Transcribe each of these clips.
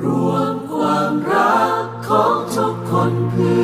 รวมความรักของทุกคนเพื่อ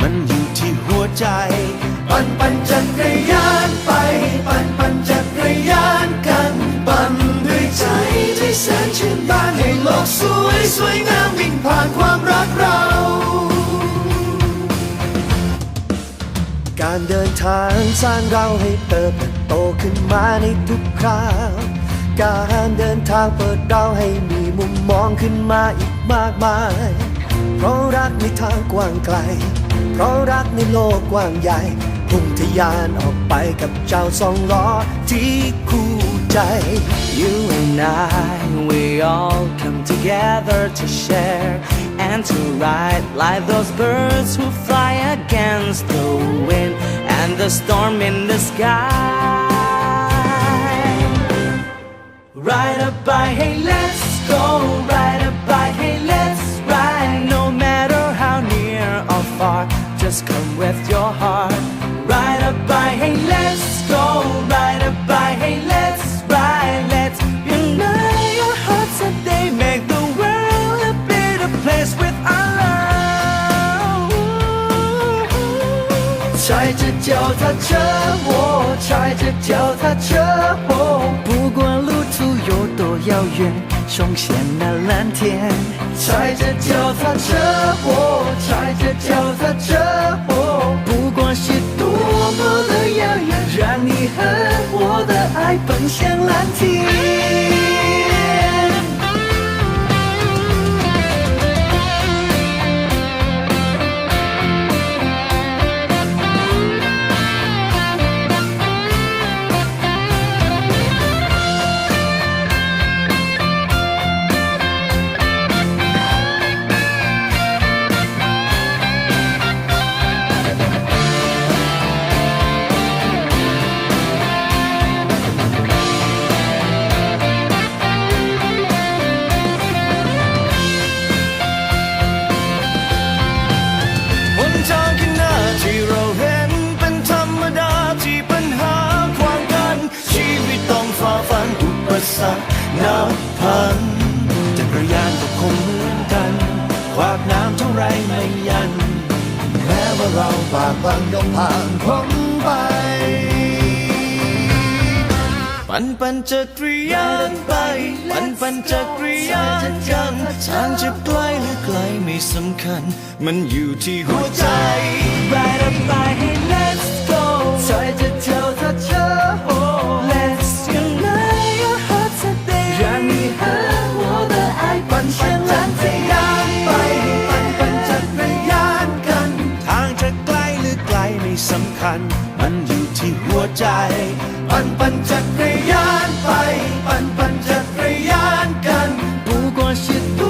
มันอยู่ที่หัวใจ ปั่นปั่นจักรยานไป ปั่นปั่นจักรยานกัน ปั่นด้วยใจที่แสนชื่นบานให้โลกสวยสวยงามวิ่งผ่านความรักเรา การเดินทางสร้างเราให้เติบโตขึ้นมาในทุกคราวการเดินทางเปิดเราให้มีมุมมองขึ้นมาอีกมากมาย ราะรักในทางกว้างไกล เพราะรักในโลกกว้างใหญ่ พุ่งทะยานออกไปกับเจ้าสองล้อที่คู่ใจ You and I, we all come together to share and to ride like those birds who fly against the wind and the storm in the sky. Ride a bike, hey, let's go. just come with your heart. Ride a bike, hey, let's go. Ride a bike, hey, let's ride. Let's unite your hearts and they make the world a better place with our love. 踩着脚踏车，我踩着脚踏车，哦，不管路途有多遥远， 冲向那蓝天。踩着脚踏车，我踩着脚踏车，哦，不管是多么的遥远，让你和我的爱奔向蓝天。 ฝากฝังก็ผ่านพ้ไป ปั่นปันจักรยานไป ปั่นปันจักรยานกันทางจะไกลหรือไกลไม่สำคัญ มันอยู่ที่หัวใจ Right up by hey let's go ใจจะเที่ยวถ้าเธอ สำคัญ มันอยู่ที่หัวใจ ปันปันจักรยานไป ปันปันจักรยานกัน不过是多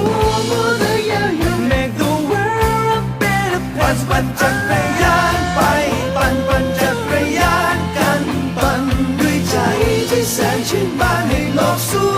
么的遥远 Make the world a better place ปันปันจักรยานไป ปันปันจักรยานกัน ปันด้วยใจที่แสนชื่นบานให้โลกสวย